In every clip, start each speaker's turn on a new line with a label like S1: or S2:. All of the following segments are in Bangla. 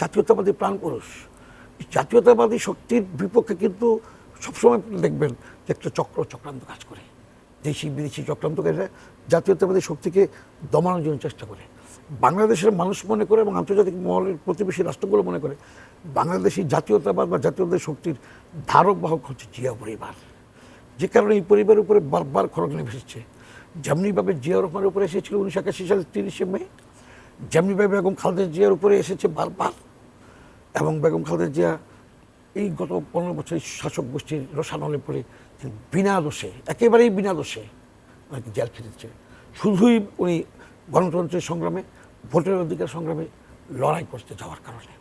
S1: জাতীয়তাবাদী প্রাণ পুরুষ জাতীয়তাবাদী শক্তির বিপক্ষে কিন্তু সবসময় দেখবেন যে একটা চক্র, চক্রান্ত কাজ করে। দেশি, বিদেশি চক্রান্তকারীরা জাতীয়তাবাদী শক্তিকে দমানোর জন্য চেষ্টা করে। বাংলাদেশের মানুষ মনে করে এবং আন্তর্জাতিক মহলের প্রতিবেশী রাষ্ট্রগুলো মনে করে, বাংলাদেশি জাতীয়তাবাদ বা জাতীয়তাবাদী শক্তির ধারক বাহক হচ্ছে জিয়া পরিবার। যে কারণে এই পরিবারের উপরে বারবার খড়গ নেমে এসেছে যেমনিভাবে জিয়া রহমানের উপরে এসেছিল উনিশশো একাশি সালের তিরিশে মে যেমনিভাবে বেগম খালেদা জিয়ার উপরে এসেছে বারবার, এবং বেগম খালেদা জিয়া এই গত পনেরো বছর শাসক গোষ্ঠীর রসানলে পড়ে বিনা দোষে, একেবারেই বিনা দোষে ওনাকে জেল খেটেছে। শুধুই উনি গণতন্ত্রের সংগ্রামে, ভোটের অধিকার সংগ্রামে লড়াই করতে যাওয়ার কারণে।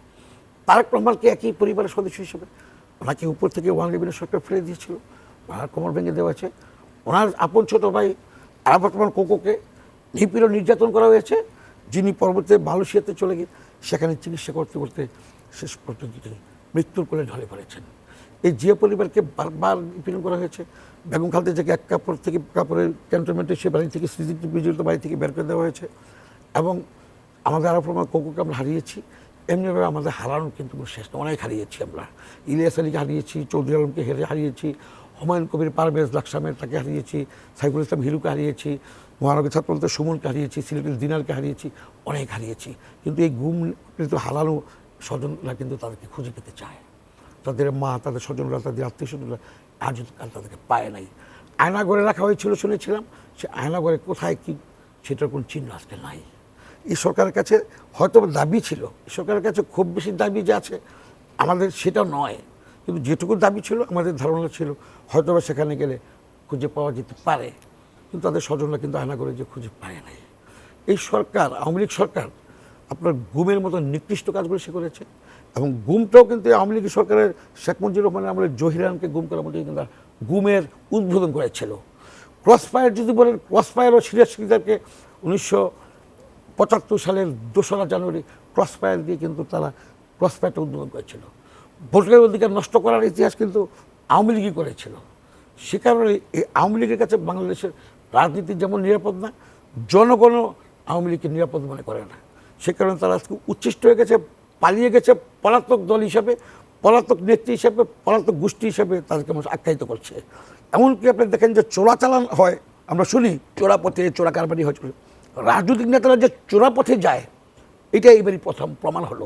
S1: তারেক রহমানকে একই পরিবারের সদস্য হিসেবে ওনাকে উপর থেকে ওয়ান লেভেলের সরকার ফেলে দিয়েছিল, ওনার কোমর ভেঙে দেওয়া আছে ওনার আপন ছোট ভাই আরাফাত রহমান কোকোকে নিপীড় নির্যাতন করা হয়েছে যিনি পরবর্তীতে মালয়েশিয়াতে চলে গিয়ে সেখানে চিকিৎসা করতে করতে শেষ পর্যন্ত তিনি মৃত্যুর কোলে ঢলে পড়েছেন। এই জিয়া পরিবারকে বারবার নিপীড়ন করা হয়েছে। বেগম খালতে থেকে এক কাপড় থেকে কাপড়ের ক্যান্টনমেন্টে সে বাড়ি থেকে বিজড়িত বাড়ি থেকে বের করে দেওয়া হয়েছে এবং আমাদের আরও প্রমাণ কোকুকে আমরা হারিয়েছি। এমনিভাবে আমাদের হারানো কিন্তু কোনো শেষ অনেক হারিয়েছি আমরা। ইলিয়াস আলীকে হারিয়েছি, চৌধুরী আলমকে হেরে হারিয়েছি, হুমায়ুন কবির পারভেজ লাকসামের তাকে হারিয়েছি, সাইফুল ইসলাম হিরুকে হারিয়েছি। মহানগর ছাত্রদল সুমনকে হারিয়েছি, সিলেটের দিনারকে হারিয়েছি, অনেক হারিয়েছি। কিন্তু এই গুম কিন্তু হারানো স্বজনরা কিন্তু তাদেরকে খুঁজে পেতে চায়। তাদের মা, তাদের স্বজনরা, তাদের আত্মীয় স্বজনরা আজ কাল তাদেরকে পায় নাই। আয়না ঘরে রাখা হয়েছিল শুনেছিলাম, সে আয়না ঘরে কোথায় কি, সেটার কোনো চিহ্ন আজকে নাই। এই সরকারের কাছে হয়তো দাবি ছিল সরকারের কাছে খুব বেশি দাবি যে আছে, আমাদের সেটা নয়। কিন্তু যেটুকু দাবি ছিল, আমাদের ধারণা ছিল হয়তো সেখানে গেলে খুঁজে পাওয়া যেতে পারে। কিন্তু তাদের স্বজনরা কিন্তু আয়না করে যে খুঁজে পায় নাই। এই সরকার, আওয়ামী লীগ সরকার, আপনার গুমের মতো নিকৃষ্ট কাজগুলো সে করেছে এবং গুমটাও কিন্তু আওয়ামী লীগ সরকারের শেখ মুজিবুর রহমানের আমলের জহিরানকে গুম করার মধ্যে কিন্তু গুমের উদ্বোধন করেছিল। ক্রস ফায়ার যদি বলেন ক্রস ফায়ার ও সিরিয়াস সিকদারকে উনিশশো পঁচাত্তর সালের দোসরা জানুয়ারি ক্রস ফায়ার দিয়ে কিন্তু তারা ক্রস ফায়ারটা উদ্বোধন করেছিল। ভোটের অধিকার নষ্ট করার ইতিহাস কিন্তু আওয়ামী লীগই করেছিল। সে কারণে এই আওয়ামী লীগের কাছে বাংলাদেশের রাজনীতি যেমন নিরাপদ না, জনগণও আওয়ামী লীগকে নিরাপদ মনে করে না। সে কারণে তারা আজকে উচ্ছিষ্ট হয়ে গেছে, পালিয়ে গেছে পলাতক দল হিসাবে, পলাতক নেত্রী হিসাবে, পলাতক গোষ্ঠী হিসাবে তাদেরকে মানুষ আখ্যায়িত করছে। এমনকি আপনি দেখেন যে চোরাচালান হয়, আমরা শুনি চোরা পথে চোরা কারবারি হয়েছিল রাজনৈতিক নেতারা যে চোরা পথে যায় এটা এবারই প্রথম প্রমাণ হলো।